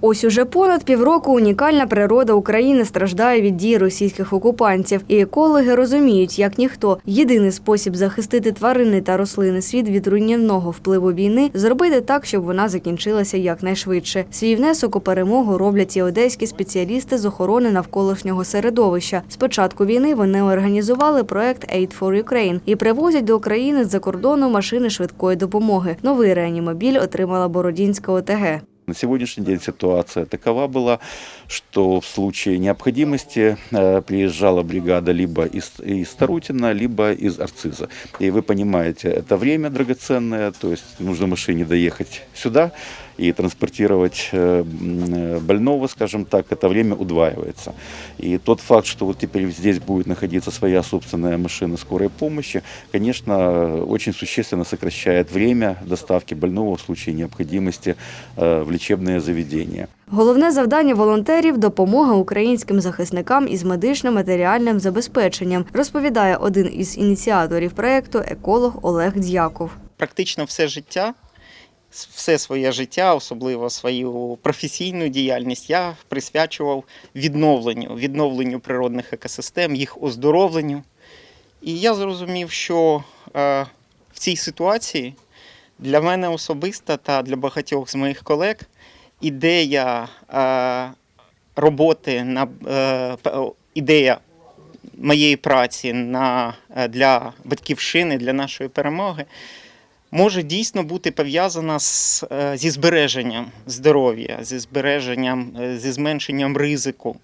Ось уже понад півроку унікальна природа України страждає від дій російських окупантів, і екологи розуміють, як ніхто єдиний спосіб захистити тварини та рослини світ від руйнівного впливу війни зробити так, щоб вона закінчилася якнайшвидше. Свій внесок у перемогу роблять і одеські спеціалісти з охорони навколишнього середовища. З початку війни вони організували проект Aid for Ukraine і привозять до України з-за кордону машини швидкої допомоги. Новий реанімобіль отримала Бородінська ОТГ. На сегодняшний день ситуация такова была, что в случае необходимости э, приезжала бригада либо из, из Тарутина, либо из Арциза. И вы понимаете, это время драгоценное, то есть нужно машине доехать сюда и транспортировать э, больного, скажем так, это время удваивается. И тот факт, что вот теперь здесь будет находиться своя собственная машина скорой помощи, конечно, очень существенно сокращает время доставки больного в случае необходимости э, в лечебное заведение. Головне завдання волонтерів допомога українським захисникам із медично-матеріальним забезпеченням, розповідає один із ініціаторів проекту еколог Олег Дяков. практично все життя, все своє життя, особливо свою професійну діяльність, я присвячував відновленню, відновленню природних екосистем, їх оздоровленню. І я зрозумів, що е, в цій ситуації для мене особисто та для багатьох з моїх колег ідея е, роботи на е, ідея моєї праці на, е, для батьківщини, для нашої перемоги, може дійсно бути пов'язана з, зі збереженням здоров'я, зі збереженням, зі зменшенням ризику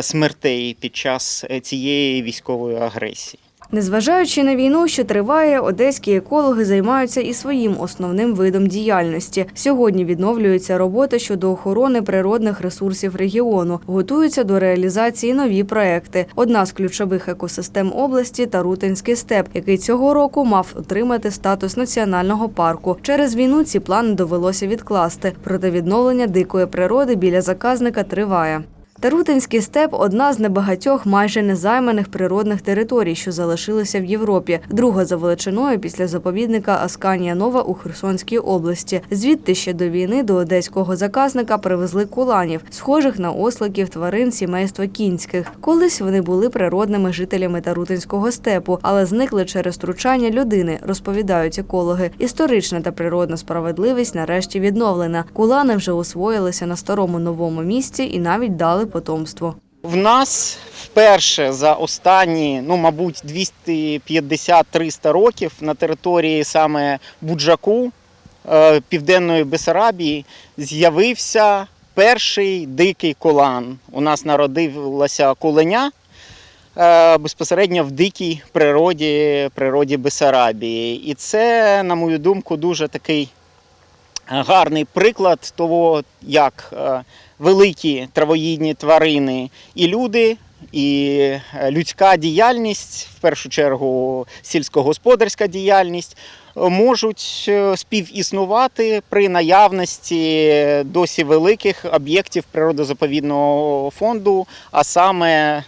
смертей під час цієї військової агресії. Незважаючи на війну, що триває, одеські екологи займаються і своїм основним видом діяльності. Сьогодні відновлюється робота щодо охорони природних ресурсів регіону, готуються до реалізації нові проекти. Одна з ключових екосистем області Тарутинський степ, який цього року мав отримати статус національного парку. Через війну ці плани довелося відкласти. Проте відновлення дикої природи біля заказника триває. Тарутинський степ одна з небагатьох майже незайманих природних територій, що залишилися в Європі. Друга за величиною після заповідника Асканія Нова у Херсонській області. Звідти ще до війни до одеського заказника привезли куланів, схожих на осликів тварин сімейства кінських. Колись вони були природними жителями Тарутинського степу, але зникли через втручання людини, розповідають екологи. Історична та природна справедливість нарешті відновлена. Кулани вже освоїлися на старому новому місці і навіть дали потомство. В нас вперше за останні, ну, мабуть, 250-300 років на території саме Буджаку, е, Південної Бесарабії, з'явився перший дикий колан. У нас народилося коленя е, безпосередньо в дикій природі, природі Бесарабії. І це, на мою думку, дуже такий гарний приклад того, як е, великі травоїдні тварини і люди, і е, людська діяльність, в першу чергу сільськогосподарська діяльність, можуть е, співіснувати при наявності досі великих об'єктів природозаповідного фонду, а саме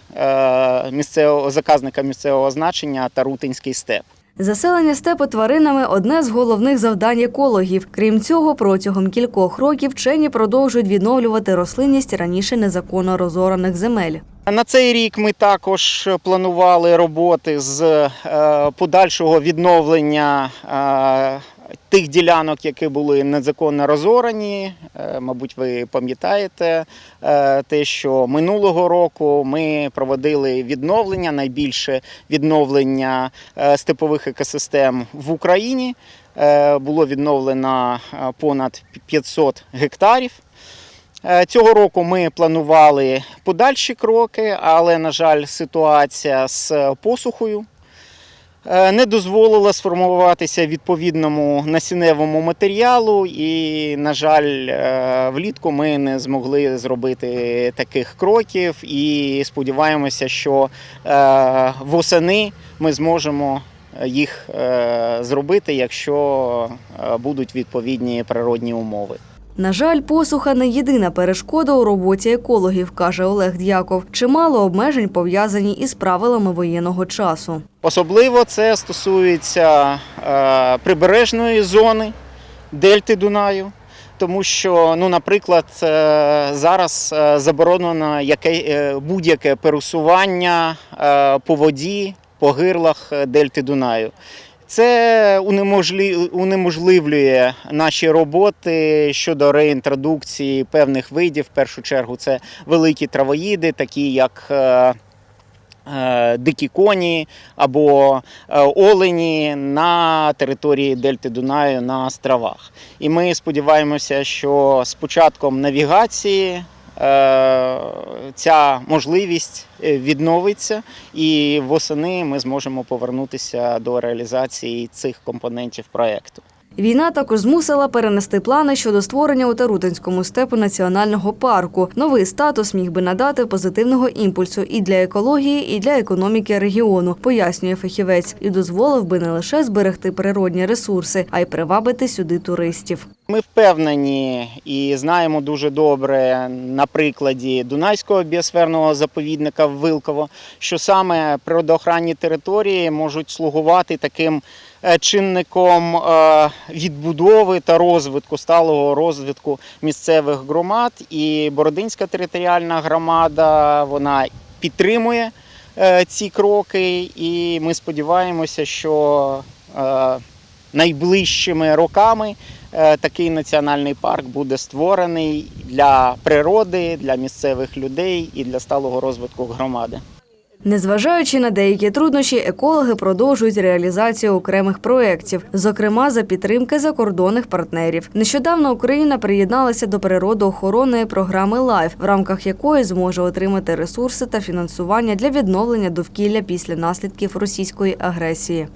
місцевого заказника місцевого значення Тарутинський степ. Заселення степу тваринами одне з головних завдань екологів. Крім цього, протягом кількох років вчені продовжують відновлювати рослинність раніше незаконно розораних земель. На цей рік ми також планували роботи з е, подальшого відновлення е, тих ділянок, які були незаконно розорані. Е, Мабуть, ви пам'ятаєте е, те, що минулого року ми проводили відновлення, найбільше відновлення е, степових екосистем в Україні. Було відновлено понад 500 гектарів. Цього року ми планували подальші кроки, але, на жаль, ситуація з посухою не дозволила сформуватися відповідному насінневому матеріалу, і, на жаль, е, влітку ми не змогли зробити таких кроків. І сподіваємося, що е, восени ми зможемо їх е, зробити, якщо е, будуть відповідні природні умови. На жаль, посуха не єдина перешкода у роботі екологів, каже Олег Дяков. Чимало обмежень пов'язані із правилами воєнного часу. Особливо це стосується е, прибережної зони Дельти Дунаю. тому що, ну, наприклад, е, зараз е, заборонено яке, будь-яке пересування по воді, по гирлах Дельти Дунаю. Це унеможливлює наші роботи щодо реінтродукції певних видів. В першу чергу це великі травоїди, такі як е, е, дикі коні або е, олені на території Дельти Дунаю на островах. І ми сподіваємося, що з початком навігації ця можливість е, відновиться, і восени ми зможемо повернутися до реалізації цих компонентів проекту. Війна також змусила перенести плани щодо створення у Тарутинському степу національного парку. Новий статус міг би надати позитивного імпульсу і для екології, і для економіки регіону, пояснює фахівець, і дозволив би не лише зберегти природні ресурси, а й привабити сюди туристів. Ми впевнені і знаємо дуже добре на прикладі Дунайського біосферного заповідника Вилково, що саме природоохранні території можуть слугувати таким е, чинником е, відбудови та розвитку, сталого розвитку місцевих громад. І Бородинська територіальна громада вона підтримує е, ці кроки, і ми сподіваємося, що найближчими роками такий національний парк буде створений для природи, для місцевих людей і для сталого розвитку громади. Незважаючи на деякі труднощі, екологи продовжують реалізацію окремих проєктів, зокрема за підтримки закордонних партнерів. Нещодавно Україна приєдналася до природоохоронної програми LIFE, в рамках якої зможе отримати ресурси та фінансування для відновлення довкілля після наслідків російської агресії.